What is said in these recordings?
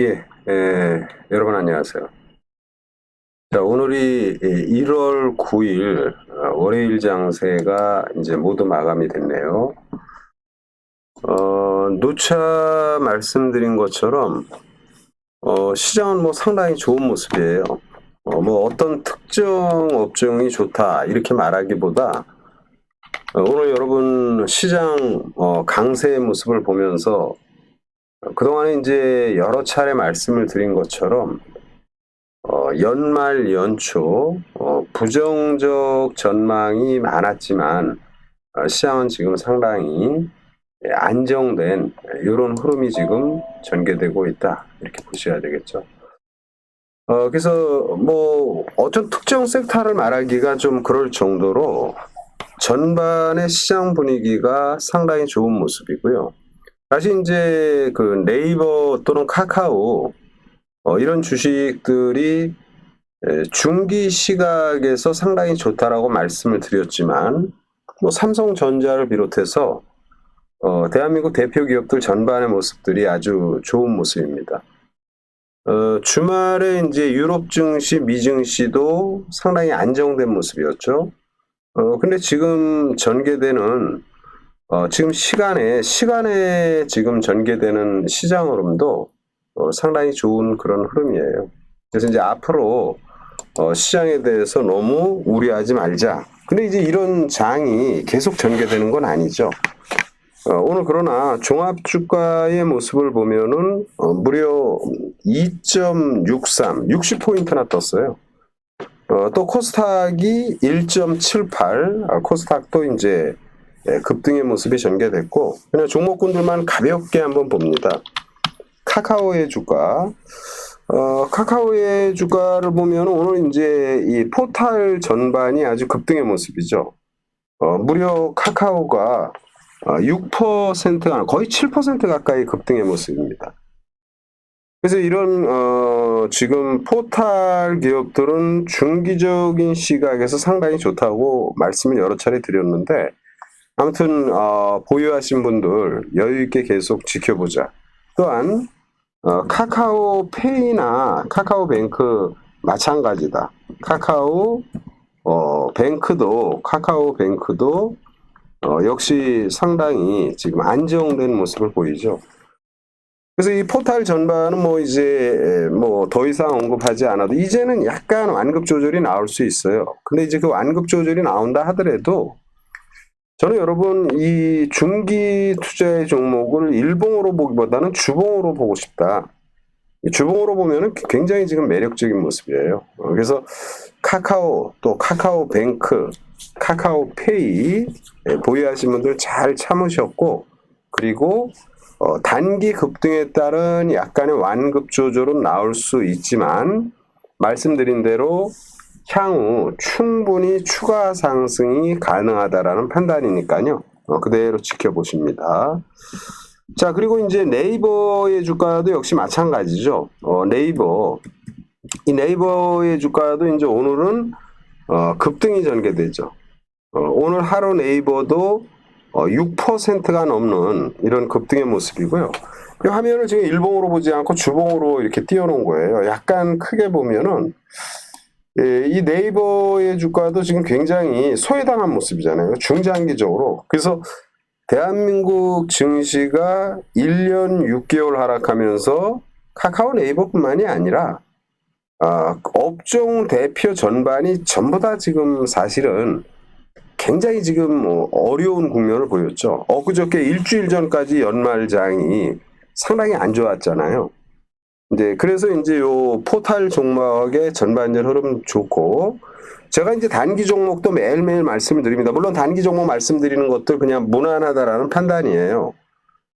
예, 에, 여러분 안녕하세요. 자, 오늘이 1월 9일 어, 월요일 장세가 이제 모두 마감이 됐네요. 어, 누차 말씀드린 것처럼 어, 시장은 뭐 상당히 좋은 모습이에요. 어, 뭐 어떤 특정 업종이 좋다 이렇게 말하기보다 어, 오늘 여러분 시장 어, 강세의 모습을 보면서 그동안에 이제 여러 차례 말씀을 드린 것처럼 어, 연말 연초 어, 부정적 전망이 많았지만 어, 시장은 지금 상당히 예, 안정된 이런 흐름이 지금 전개되고 있다 이렇게 보셔야 되겠죠. 어, 그래서 뭐 어떤 특정 섹터를 말하기가 좀 그럴 정도로 전반의 시장 분위기가 상당히 좋은 모습이고요. 사실 이제 그 네이버 또는 카카오 어, 이런 주식들이 에, 중기 시각에서 상당히 좋다라고 말씀을 드렸지만 뭐 삼성전자를 비롯해서 어, 대한민국 대표 기업들 전반의 모습들이 아주 좋은 모습입니다. 어, 주말에 이제 유럽 증시, 미 증시도 상당히 안정된 모습이었죠. 어, 근데 지금 전개되는 어, 지금 시간에, 시간에 지금 전개되는 시장 흐름도 어, 상당히 좋은 그런 흐름이에요. 그래서 이제 앞으로 어, 시장에 대해서 너무 우려하지 말자. 근데 이제 이런 장이 계속 전개되는 건 아니죠. 어, 오늘 그러나 종합 주가의 모습을 보면은 어, 무려 2.63, 60포인트나 떴어요. 어, 또 코스닥이 1.78, 아, 코스닥도 이제 예, 급등의 모습이 전개됐고 그냥 종목군들만 가볍게 한번 봅니다. 카카오의 주가 어, 카카오의 주가를 보면 오늘 이제 이 포탈 전반이 아주 급등의 모습이죠. 어, 무려 카카오가 어, 6%가 거의 7% 가까이 급등의 모습입니다. 그래서 이런 어, 지금 포탈 기업들은 중기적인 시각에서 상당히 좋다고 말씀을 여러 차례 드렸는데 아무튼 어, 보유하신 분들 여유 있게 계속 지켜보자. 또한 어, 카카오페이나 카카오뱅크 마찬가지다. 카카오 어, 뱅크도 카카오뱅크도 어, 역시 상당히 지금 안정된 모습을 보이죠. 그래서 이 포탈 전반은 뭐 이제 뭐 더 이상 언급하지 않아도 이제는 약간 완급 조절이 나올 수 있어요. 근데 이제 그 완급 조절이 나온다 하더라도 저는 여러분 이 중기 투자의 종목을 일봉으로 보기보다는 주봉으로 보고 싶다. 주봉으로 보면은 굉장히 지금 매력적인 모습이에요. 어, 그래서 카카오 또 카카오뱅크, 카카오페이 예, 보유하신 분들 잘 참으셨고 그리고 어, 단기 급등에 따른 약간의 완급 조절은 나올 수 있지만 말씀드린 대로 향후 충분히 추가 상승이 가능하다라는 판단이니까요. 어, 그대로 지켜보십니다. 자, 그리고 이제 네이버의 주가도 역시 마찬가지죠. 어, 네이버. 이 네이버의 주가도 이제 오늘은 어, 급등이 전개되죠. 어, 오늘 하루 네이버도 어, 6%가 넘는 이런 급등의 모습이고요. 이 화면을 지금 일봉으로 보지 않고 주봉으로 이렇게 띄워놓은 거예요. 약간 크게 보면은 예, 이 네이버의 주가도 지금 굉장히 소외당한 모습이잖아요. 중장기적으로. 그래서 대한민국 증시가 1년 6개월 하락하면서 카카오 네이버뿐만이 아니라 아, 업종 대표 전반이 전부 다 지금 사실은 굉장히 지금 뭐 어려운 국면을 보였죠. 엊그저께 일주일 전까지 연말장이 상당히 안 좋았잖아요. 이제 그래서 이제 요 포탈 종목의 전반전 흐름 좋고 제가 이제 단기 종목도 매일매일 말씀을 드립니다. 물론 단기 종목 말씀드리는 것도 그냥 무난하다라는 판단이에요.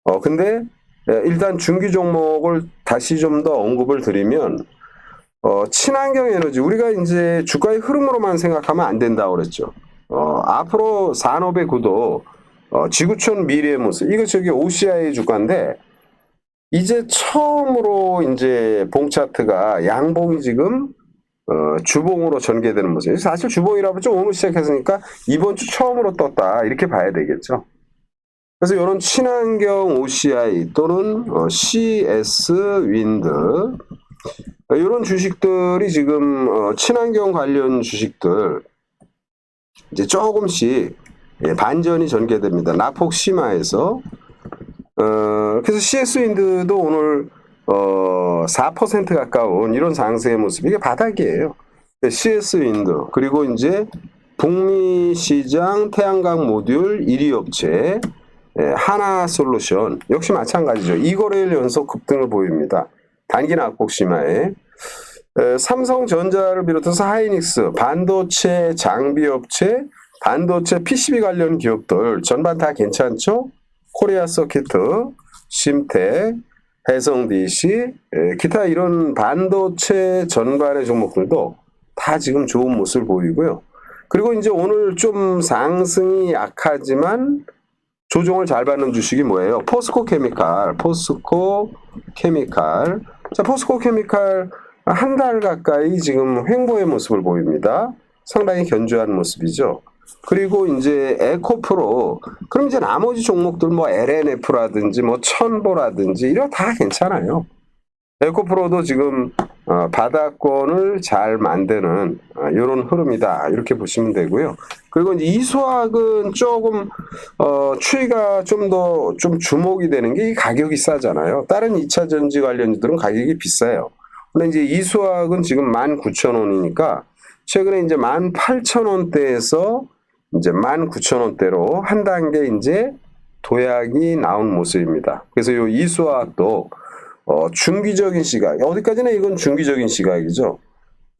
어 근데 예, 일단 중기 종목을 다시 좀 더 언급을 드리면 어 친환경 에너지 우리가 이제 주가의 흐름으로만 생각하면 안 된다고 그랬죠. 어 앞으로 산업의 구도 어 지구촌 미래의 모습 이거 저기 OCI의 주가인데 이제 처음으로 이제 봉 차트가 양봉이 지금 어, 주봉으로 전개되는 모습. 사실 주봉이라고 좀 오늘 시작했으니까 이번 주 처음으로 떴다 이렇게 봐야 되겠죠. 그래서 이런 친환경 OCI 또는 어, CS 윈드 이런 주식들이 지금 어, 친환경 관련 주식들 이제 조금씩 예, 반전이 전개됩니다. 낙폭 심화해서 어, 그래서 CS 윈드도 오늘 어, 4% 가까운 이런 상승의 모습 이게 바닥이에요. CS 윈드 그리고 이제 북미 시장 태양광 모듈 1위 업체 예, 하나 솔루션 역시 마찬가지죠. 2거래일 연속 급등을 보입니다. 단기 낙폭 심화에 에, 삼성전자를 비롯해서 하이닉스, 반도체 장비 업체, 반도체 PCB 관련 기업들 전반 다 괜찮죠? 코리아 서키트, 심텍, 해성 DC, 에, 기타 이런 반도체 전반의 종목들도 다 지금 좋은 모습을 보이고요. 그리고 이제 오늘 좀 상승이 약하지만 조정을 잘 받는 주식이 뭐예요? 포스코 케미칼, 포스코 케미칼. 자, 포스코 케미칼 한 달 가까이 지금 횡보의 모습을 보입니다. 상당히 견조한 모습이죠. 그리고 이제 에코프로, 그럼 이제 나머지 종목들 뭐 LNF라든지 뭐 천보라든지 이런 거다 괜찮아요. 에코프로도 지금 어, 바닥권을 잘 만드는 이런 흐름이다 이렇게 보시면 되고요. 그리고 이제 이수학은 조금 어, 추이가 좀 더좀 주목이 되는 게이 가격이 싸잖아요. 다른 2차 전지 관련주들은 가격이 비싸요. 근데 이제 이수학은 지금 19,000원이니까 최근에 이제 18,000원대에서 이제 19,000원대로 한 단계 이제 도약이 나온 모습입니다. 그래서 이 이수학도 어, 중기적인 시각, 어디까지나 이건 중기적인 시각이죠.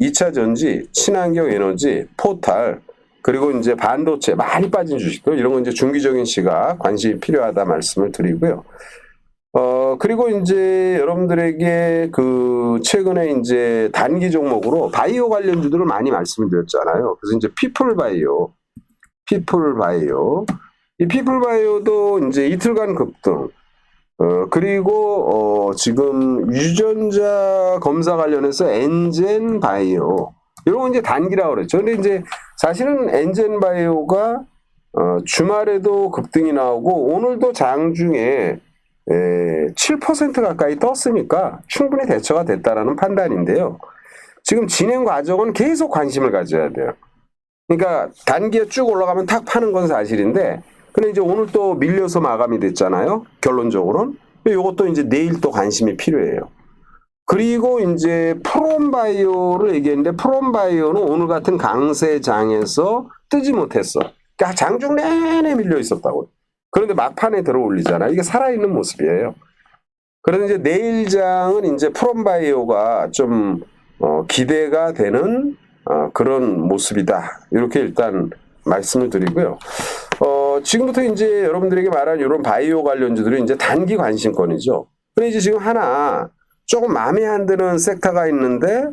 2차 전지, 친환경 에너지, 포탈, 그리고 이제 반도체 많이 빠진 주식들, 이런 건 이제 중기적인 시각, 관심이 필요하다 말씀을 드리고요. 어, 그리고 이제 여러분들에게 그 최근에 이제 단기 종목으로 바이오 관련주들을 많이 말씀을 드렸잖아요. 그래서 이제 피플 바이오, 피플 바이오, 이 피플 바이오도 이제 이틀간 급등, 어, 그리고, 어, 지금 유전자 검사 관련해서 엔젠 바이오. 이런 건 이제 단기라고 그랬죠. 근데 이제 사실은 엔젠 바이오가, 어, 주말에도 급등이 나오고, 오늘도 장중에, 에, 7% 가까이 떴으니까 충분히 대처가 됐다라는 판단인데요. 지금 진행 과정은 계속 관심을 가져야 돼요. 그러니까 단기에 쭉 올라가면 탁 파는 건 사실인데, 근데 이제 오늘 또 밀려서 마감이 됐잖아요. 결론적으로는. 이것도 이제 내일 또 관심이 필요해요. 그리고 이제 프롬바이오를 얘기했는데 프롬바이오는 오늘 같은 강세장에서 뜨지 못했어. 그러니까 장중 내내 밀려 있었다고. 그런데 막판에 들어 올리잖아. 이게 살아있는 모습이에요. 그런데 이제 내일장은 이제 프롬바이오가 좀 어, 기대가 되는 어, 그런 모습이다. 이렇게 일단 말씀을 드리고요. 어, 지금부터 이제 여러분들에게 말한 이런 바이오 관련주들은 이제 단기 관심권이죠. 근데 이제 지금 하나 조금 마음에 안 드는 섹터가 있는데,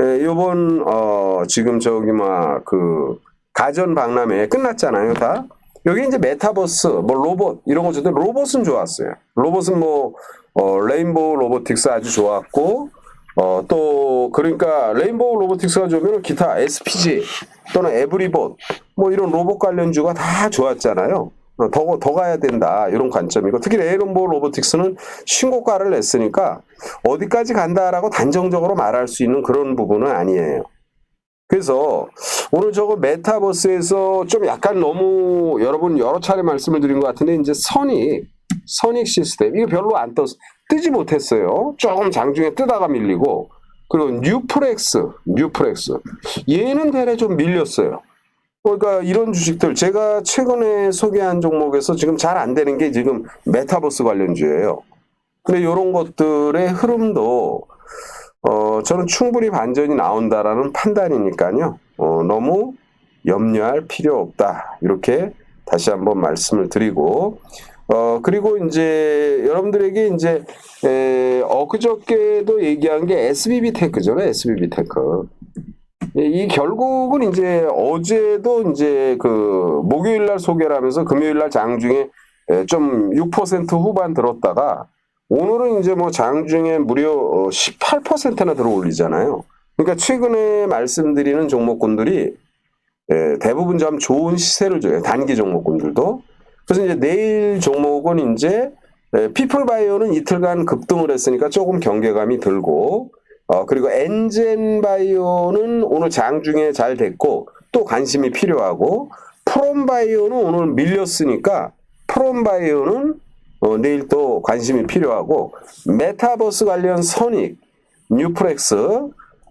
예, 요번, 어, 지금 저기, 막, 그, 가전 박람회 끝났잖아요, 다. 여기 이제 메타버스, 뭐 로봇, 이런 거 저도 로봇은 좋았어요. 로봇은 뭐, 어, 레인보우 로보틱스 아주 좋았고, 어, 또, 그러니까, 레인보우 로보틱스가 좋으면 기타 SPG 또는 에브리봇, 뭐 이런 로봇 관련주가 다 좋았잖아요. 어, 더, 더 가야 된다. 이런 관점이고, 특히 레인보우 로보틱스는 신고가를 냈으니까 어디까지 간다라고 단정적으로 말할 수 있는 그런 부분은 아니에요. 그래서 오늘 저거 메타버스에서 좀 약간 너무 여러분 여러 차례 말씀을 드린 것 같은데 이제 선익, 선익 시스템, 이거 별로 안 떴, 뜨지 못했어요. 조금 장중에 뜨다가 밀리고, 그리고 뉴프렉스, 뉴프렉스. 얘는 대래 좀 밀렸어요. 그러니까 이런 주식들, 제가 최근에 소개한 종목에서 지금 잘 안 되는 게 지금 메타버스 관련주예요. 근데 이런 것들의 흐름도, 어, 저는 충분히 반전이 나온다라는 판단이니까요. 어, 너무 염려할 필요 없다. 이렇게 다시 한번 말씀을 드리고, 어, 그리고 이제 여러분들에게 이제, 에, 엊그저께도 얘기한 게 SBB 테크죠. SBB 테크. 이- 이 결국은 이제 어제도 이제 그 목요일 날 소개를 하면서 금요일 날 장중에 에, 좀6% 후반 들었다가 오늘은 이제 뭐 장중에 무려 어, 18%나 들어 올리잖아요. 그러니까 최근에 말씀드리는 종목군들이 에, 대부분 좀 좋은 시세를 줘요. 단기 종목군들도. 그래서 이제 내일 종목은 이제 피플바이오는 이틀간 급등을 했으니까 조금 경계감이 들고 어 그리고 엔젠바이오는 오늘 장중에 잘 됐고 또 관심이 필요하고 프롬바이오는 오늘 밀렸으니까 프롬바이오는 어, 내일 또 관심이 필요하고 메타버스 관련 선익, 뉴프렉스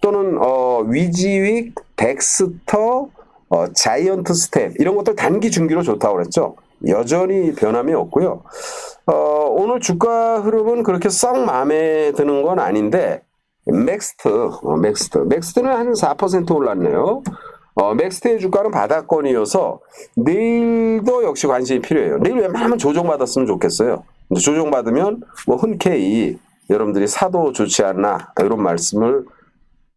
또는 어, 위지윅, 덱스터, 어, 자이언트 스텝 이런 것들 단기 중기로 좋다고 그랬죠. 여전히 변함이 없고요. 어, 오늘 주가 흐름은 그렇게 썩 마음에 드는 건 아닌데 맥스트, 어, 맥스트, 맥스트는 한 4% 올랐네요. 어, 맥스트의 주가는 바닥권이어서 내일도 역시 관심이 필요해요. 내일 웬만하면 조정받았으면 좋겠어요. 조정받으면 뭐 흔쾌히 여러분들이 사도 좋지 않나 이런 말씀을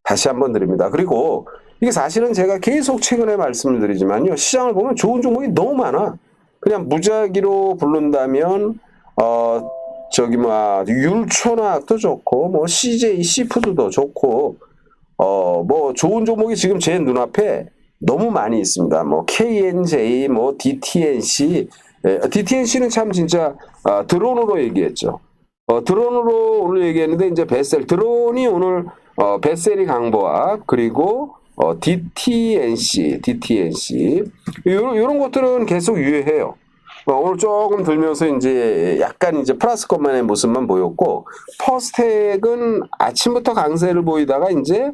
다시 한번 드립니다. 그리고 이게 사실은 제가 계속 최근에 말씀을 드리지만요. 시장을 보면 좋은 종목이 너무 많아. 그냥 무작위로 부른다면 어 저기 뭐 율초나도 좋고 뭐 CJ 시푸드도 좋고 어 뭐 좋은 종목이 지금 제 눈앞에 너무 많이 있습니다. 뭐 KNJ, 뭐 DTNC, 예, DTNC는 참 진짜 아, 드론으로 얘기했죠. 어, 드론으로 오늘 얘기했는데 이제 베셀 드론이 오늘 어, 베셀이 강보합 그리고 어, DTNC, DTNC 이런 이런 것들은 계속 유효해요. 어, 오늘 조금 들면서 이제 약간 이제 플러스 것만의 모습만 보였고 퍼스텍은 아침부터 강세를 보이다가 이제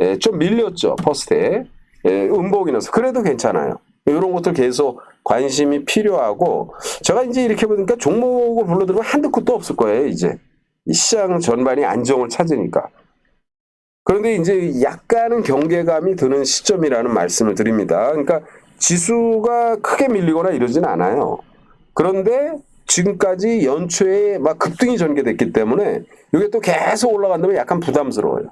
예, 좀 밀렸죠 퍼스텍 예, 음복이 나서. 그래도 괜찮아요. 이런 것들 계속 관심이 필요하고 제가 이제 이렇게 보니까 종목을 불러들면 한두 끝도 없을 거예요 이제. 이 시장 전반이 안정을 찾으니까 그런데 이제 약간은 경계감이 드는 시점이라는 말씀을 드립니다. 그러니까 지수가 크게 밀리거나 이러진 않아요. 그런데 지금까지 연초에 막 급등이 전개됐기 때문에 이게 또 계속 올라간다면 약간 부담스러워요.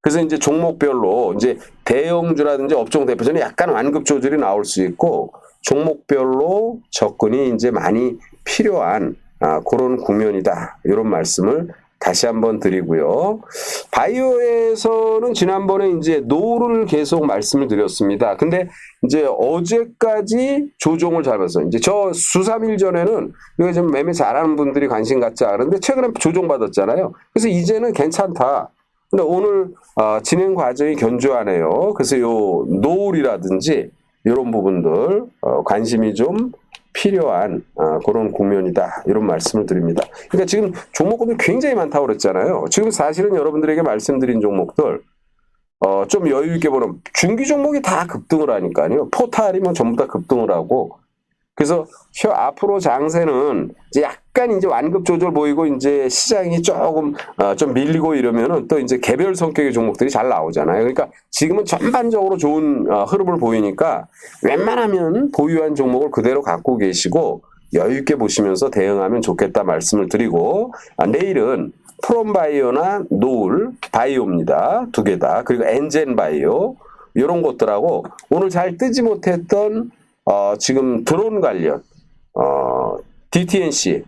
그래서 이제 종목별로 이제 대형주라든지 업종 대표주는 약간 완급 조절이 나올 수 있고 종목별로 접근이 이제 많이 필요한 아, 그런 국면이다. 이런 말씀을 다시 한번 드리고요. 바이오에서는 지난번에 이제 노를 계속 말씀을 드렸습니다. 근데 이제 어제까지 조종을 잡았어요. 이제 저 수삼일 전에는 이거 좀 매매 잘하는 분들이 관심 갖지 않은데 최근에 조종 받았잖아요. 그래서 이제는 괜찮다. 근데 오늘 어, 진행 과정이 견조하네요. 그래서 요 노을이라든지 이런 부분들 어, 관심이 좀 필요한 어, 그런 국면이다 이런 말씀을 드립니다. 그러니까 지금 종목들이 굉장히 많다고 그랬잖아요. 지금 사실은 여러분들에게 말씀드린 종목들 어, 좀 여유 있게 보면 중기 종목이 다 급등을 하니까요. 포탈이면 전부 다 급등을 하고 그래서 혀 앞으로 장세는 이제 약간 이제 완급 조절 보이고 이제 시장이 조금 어, 좀 밀리고 이러면은 또 이제 개별 성격의 종목들이 잘 나오잖아요. 그러니까 지금은 전반적으로 좋은 어, 흐름을 보이니까 웬만하면 보유한 종목을 그대로 갖고 계시고 여유 있게 보시면서 대응하면 좋겠다 말씀을 드리고 아, 내일은 프롬바이오나 노울 바이오입니다. 두 개 다. 그리고 엔젠 바이오 이런 것들하고 오늘 잘 뜨지 못했던 어, 지금 드론 관련, 어, DTNC,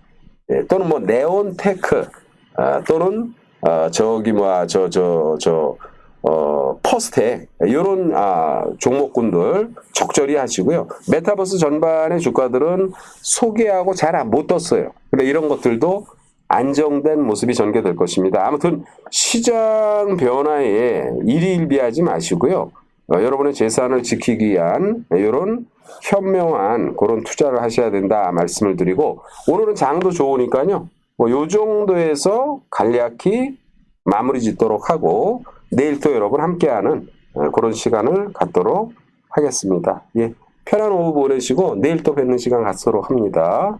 예, 또는 뭐 네온 테크, 아, 또는, 어, 저기, 뭐, 저, 저, 저, 어, 퍼스텍, 이런, 아, 종목군들 적절히 하시고요. 메타버스 전반의 주가들은 소개하고 잘 못 떴어요. 근데 이런 것들도 안정된 모습이 전개될 것입니다. 아무튼 시장 변화에 일희일비하지 마시고요. 어, 여러분의 재산을 지키기 위한 이런 현명한 그런 투자를 하셔야 된다 말씀을 드리고 오늘은 장도 좋으니까요. 뭐 요 정도에서 간략히 마무리 짓도록 하고 내일 또 여러분 함께하는 어, 그런 시간을 갖도록 하겠습니다. 예. 편한 오후 보내시고 내일 또 뵙는 시간 갖도록 합니다.